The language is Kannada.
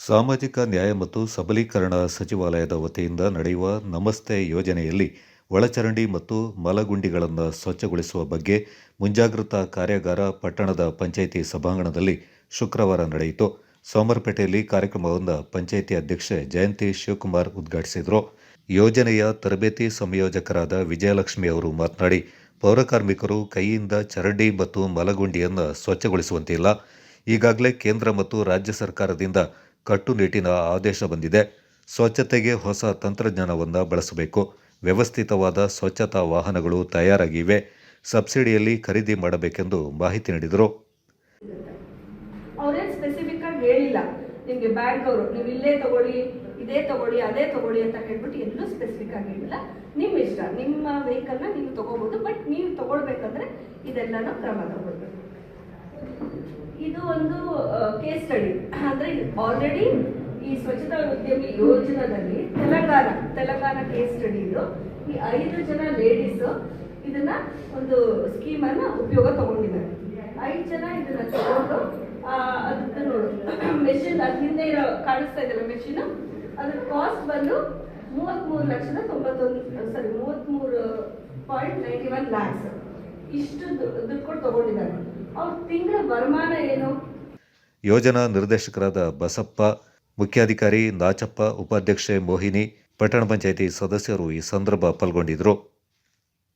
ಸಾಮಾಜಿಕ ನ್ಯಾಯ ಮತ್ತು ಸಬಲೀಕರಣ ಸಚಿವಾಲಯದ ವತಿಯಿಂದ ನಡೆಯುವ ನಮಸ್ತೆ ಯೋಜನೆಯಲ್ಲಿ ಒಳಚರಂಡಿ ಮತ್ತು ಮಲಗುಂಡಿಗಳನ್ನು ಸ್ವಚ್ಛಗೊಳಿಸುವ ಬಗ್ಗೆ ಮುಂಜಾಗ್ರತಾ ಕಾರ್ಯಾಗಾರ ಪಟ್ಟಣದ ಪಂಚಾಯಿತಿ ಸಭಾಂಗಣದಲ್ಲಿ ಶುಕ್ರವಾರ ನಡೆಯಿತು. ಸೋಮರಪೇಟೆಯಲ್ಲಿ ಕಾರ್ಯಕ್ರಮವನ್ನು ಪಂಚಾಯಿತಿ ಅಧ್ಯಕ್ಷೆ ಜಯಂತಿ ಶಿವಕುಮಾರ್ ಉದ್ಘಾಟಿಸಿದರು. ಯೋಜನೆಯ ತರಬೇತಿ ಸಂಯೋಜಕರಾದ ವಿಜಯಲಕ್ಷ್ಮಿ ಅವರು ಮಾತನಾಡಿ ಪೌರಕಾರ್ಮಿಕರು ಕೈಯಿಂದ ಚರಂಡಿ ಮತ್ತು ಮಲಗುಂಡಿಯನ್ನು ಸ್ವಚ್ಛಗೊಳಿಸುವಂತಿಲ್ಲ. ಈಗಾಗಲೇ ಕೇಂದ್ರ ಮತ್ತು ರಾಜ್ಯ ಸರ್ಕಾರದಿಂದ ಕಟ್ಟುನಿಟ್ಟಿನ ಆದೇಶ ಬಂದಿದೆ. ಸ್ವಚ್ಛತೆಗೆ ಹೊಸ ತಂತ್ರಜ್ಞಾನವನ್ನು ಬಳಸಬೇಕು. ವ್ಯವಸ್ಥಿತವಾದ ಸ್ವಚ್ಛತಾ ವಾಹನಗಳು ತಯಾರಾಗಿವೆ. ಸಬ್ಸಿಡಿಯಲ್ಲಿ ಖರೀದಿ ಮಾಡಬೇಕೆಂದು ಮಾಹಿತಿ ನೀಡಿದರು. ಅವ್ರೇನ್ ಸ್ಪೆಸಿಫಿಕ್ ಆಗಿ ಹೇಳಿಲ್ಲ. ನಿಮಗೆ ಬ್ಯಾಂಕ್ ಅವರು, ನೀವು ಇಲ್ಲೇ ತಗೊಳ್ಳಿ, ಇದೇ ತಗೊಳ್ಳಿ, ಅದೇ ತಗೊಳ್ಳಿ ಅಂತ ಹೇಳ್ಬಿಟ್ಟು ಎಲ್ಲೂ ಸ್ಪೆಸಿಫಿಕ್ ಆಗಿ ಹೇಳಿಲ್ಲ. ನಿಮ್ಮ ಇಷ್ಟ, ನಿಮ್ಮ ವೆಹಿಕಲ್ನ ನೀವು ತಗೋಬಹುದು ಬಟ್ ನೀವು ತಗೊಳ್ಬೇಕಂದ್ರೆ ಇದೆಲ್ಲನೂ ಕ್ರಮ ತಗೊಳ್ಬೇಕು. ಇದು ಒಂದು ಕೇಸ್ ಸ್ಟಡಿ ಅಂದ್ರೆ ಆಲ್ರೆಡಿ ಈ ಸ್ವಚ್ಛತಾ ಉದ್ಯಮಿ ಯೋಜನಾದಲ್ಲಿ ತೆಲಂಗಾಣ ತೆಲಂಗಾಣ ಕೇಸ್ ಸ್ಟಡಿ ಇದು. ಈ ಐದು ಜನ ಲೇಡೀಸ್ ಇದನ್ನ ಒಂದು ಸ್ಕೀಮ್ ಅನ್ನ ಉಪಯೋಗ ತಗೊಂಡಿದ್ದಾರೆ. ಐದು ಜನ ಇದನ್ನ ತಗೊಂಡು ಅದನ್ನ ನೋಡು. ಮೆಷಿನ್ ಅದ್ ಹಿಂದೆ ಇರೋ ಕಾಣಿಸ್ತಾ ಇದೆಯಲ್ಲ ಮೆಷಿನ್ ಅದ್ರ ಕಾಸ್ಟ್ ಬಂದು ಮೂವತ್ಮೂರು ಲಕ್ಷದ ತೊಂಬತ್ತೊಂದು ಸಾರಿ ಮೂವತ್ಮೂರು ಪಾಯಿಂಟ್ ನೈಂಟಿ ಒನ್ ಲ್ಯಾಕ್ಸ್ ಇಷ್ಟು ದುಡ್ಡು ಕೊಟ್ಟು ತಗೊಂಡಿದ್ದಾರೆ. ಅವ್ರ ತಿಂಗಳ ವರಮಾನ ಏನು? ಯೋಜನಾ ನಿರ್ದೇಶಕರಾದ ಬಸಪ್ಪ ಮುಖ್ಯಾಧಿಕಾರಿ ನಾಚಪ್ಪ ಉಪಾಧ್ಯಕ್ಷೆ ಮೋಹಿನಿ ಪಟ್ಟಣ ಪಂಚಾಯಿತಿ ಸದಸ್ಯರು ಈ ಸಂದರ್ಭ ಪಾಲ್ಗೊಂಡಿದ್ದರು.